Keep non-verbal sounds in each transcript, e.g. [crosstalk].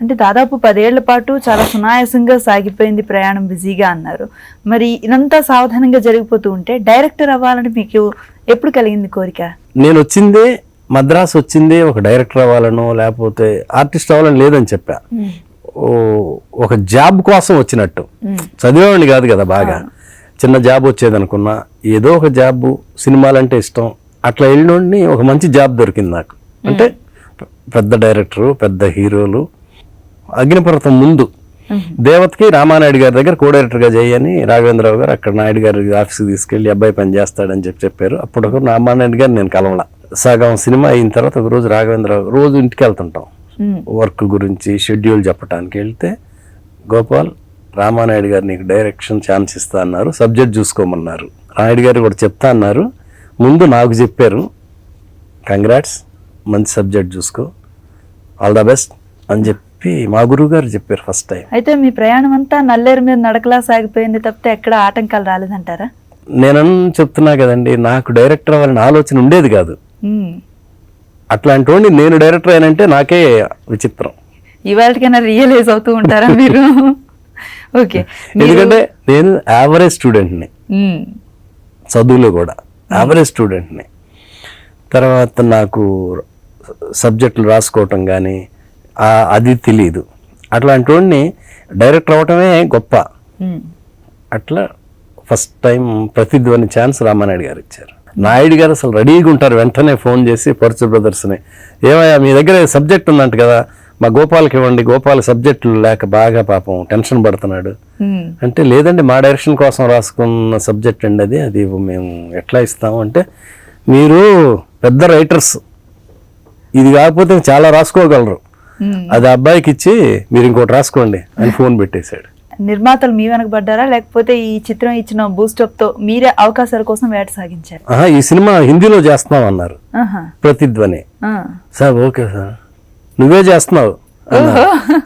అంటే దాదాపు పదేళ్ళ పాటు చాలా సునాయాసంగా సాగిపోయింది ప్రయాణం బిజీగా అన్నారు. మరి ఇదంతా సావధానంగా జరిగిపోతూ ఉంటే డైరెక్టర్ అవ్వాలని మీకు ఎప్పుడు కలిగింది కోరిక? నేను వచ్చిందే మద్రాసు వచ్చిందే ఒక డైరెక్టర్ అవ్వాలనో లేకపోతే ఆర్టిస్ట్ అవ్వాలని లేదని చెప్పా. ఓ ఒక జాబ్ కోసం వచ్చినట్టు. చదివేవాడిని కాదు కదా బాగా. చిన్న జాబ్ వచ్చేది అనుకున్నా ఏదో ఒక జాబ్ సినిమాలంటే ఇష్టం అట్లా వెళ్ళినోడిని ఒక మంచి జాబ్ దొరికింది నాకు. అంటే పెద్ద డైరెక్టరు పెద్ద హీరోలు అగ్నిపర్వతం ముందు దేవతకి రామానాయుడు గారి దగ్గర కో డైరెక్టర్గా చేయని రాఘవేంద్రరావు గారు అక్కడ నాయుడు గారి ఆఫీస్కి తీసుకెళ్ళి అబ్బాయి పని చేస్తాడని చెప్పి చెప్పారు. అప్పుడు ఒక రామానాయుడు గారు నేను కలవల. సగం సినిమా అయిన తర్వాత ఒక రోజు రాఘవేంద్రరావు రోజు ఇంటికి వెళ్తుంటాం. వర్క్ గురించి షెడ్యూల్ చెప్పడానికి వెళ్తే గోపాల్ రామానాయుడు గారు నీకు డైరెక్షన్ ఛాన్స్ ఇస్తా అన్నారు. సబ్జెక్ట్ చూసుకోమన్నారు. నాయుడు గారు కూడా చెప్తా అన్నారు. ముందు నాకు చెప్పారు కంగ్రాట్స్ మంచి సబ్జెక్ట్ చూసుకో. ఆల్ ద బెస్ట్ అని చెప్పి మా గురువు గారు చెప్పారు ఫస్ట్ టైం అయితే మీ ప్రయాణం అంతా నల్లేరు మీద నడకలా సాగిపోయింది తప్పితే ఎక్కడ ఆటంకాలు రాలేదంటారా? నేను చెప్తున్నా కదండి నాకు డైరెక్టర్ అవ్వాలని ఆలోచన ఉండేది కాదు. అట్లాంటి వాడిని నేను డైరెక్టర్ అయినంటే నాకే విచిత్రం. ఇవాళకైనా రియలైజ్ అవుతూ ఉంటారా మీరు? [laughs] ఓకే. ఎందుకంటే నేను యావరేజ్ స్టూడెంట్ని. చదువులో కూడా యావరేజ్ స్టూడెంట్ని తర్వాత నాకు సబ్జెక్టులు రాసుకోవటం కానీ అది తెలియదు అట్లాంటి వాడిని డైరెక్టర్ అవటమే గొప్ప. అట్లా first time Pratidhwani chance Ramanaidu గారు ఇచ్చారు. నాయుడు గారు అసలు రెడీగా ఉంటారు. వెంటనే ఫోన్ చేసి పరచు బ్రదర్స్ని ఏమయ్యా మీ దగ్గర సబ్జెక్ట్ ఉందంట కదా. మా గోపాల్కి ఇవ్వండి. గోపాల్ సబ్జెక్టులు లేక బాగా పాపం టెన్షన్ పడుతున్నాడు. అంటే లేదండి మా డైరెక్షన్ కోసం రాసుకున్న సబ్జెక్ట్ అండి అది. అది మేము ఎట్లా ఇస్తాము అంటే మీరు పెద్ద రైటర్స్ ఇది కాకపోతే చాలా రాసుకోగలరు. అది అబ్బాయికి ఇచ్చి మీరు ఇంకోటి రాసుకోండి అని ఫోన్ పెట్టేశాడు. నిర్మాతలు మీ వెనకబడ్డారా లేకపోతే ఈ చిత్రం ఇచ్చిన బూస్టప్తో మీరే అవకాశాల కోసం వేట సాగించారు? ఈ సినిమా హిందీలో చేస్తున్నాం అన్నారు. ప్రతిధ్వని. Sir okay sir. నువ్వే చేస్తున్నావు.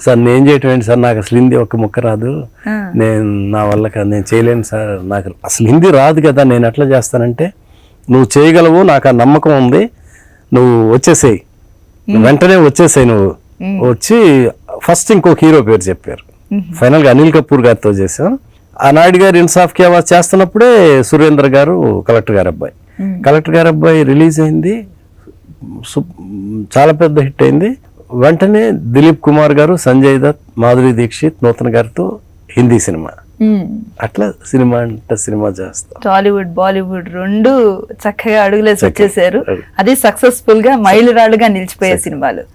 సార్ నేను చేయటం ఏంటి సార్? నాకు అసలు హిందీ ఒక్క ముక్క రాదు. నేను నా వల్ల నేను చేయలేను సార్. నాకు అసలు హిందీ రాదు కదా నేను ఎట్లా చేస్తానంటే నువ్వు చేయగలవు నాకు ఆ నమ్మకం ఉంది. నువ్వు వచ్చేసేయి. వెంటనే వచ్చేసేయి నువ్వు. వచ్చి ఫస్ట్ ఇంకొక హీరో పేరు చెప్పారు. ఫైనల్గా అనిల్ కపూర్ గారితో చేసాం ఆ నాయుడు గారు ఇన్సాఫ్కి చేస్తున్నప్పుడే సురేంద్ర గారు కలెక్టర్ గారు అబ్బాయి. కలెక్టర్ గారు అబ్బాయి రిలీజ్ అయింది. చాలా పెద్ద హిట్ అయింది. వెంటనే దిలీప్ కుమార్ గారు సంజయ్ దత్ మాధురి దీక్షిత్ నూతన్ గారితో హిందీ సినిమా. అట్లా సినిమా అంటే సినిమా చేస్తాం. టాలీవుడ్ బాలీవుడ్ రెండు చక్కగా అడుగులేసి వచ్చేసారు. అది సక్సెస్ఫుల్గా మైలురాళ్ళుగా నిలిచిపోయే సినిమాలు.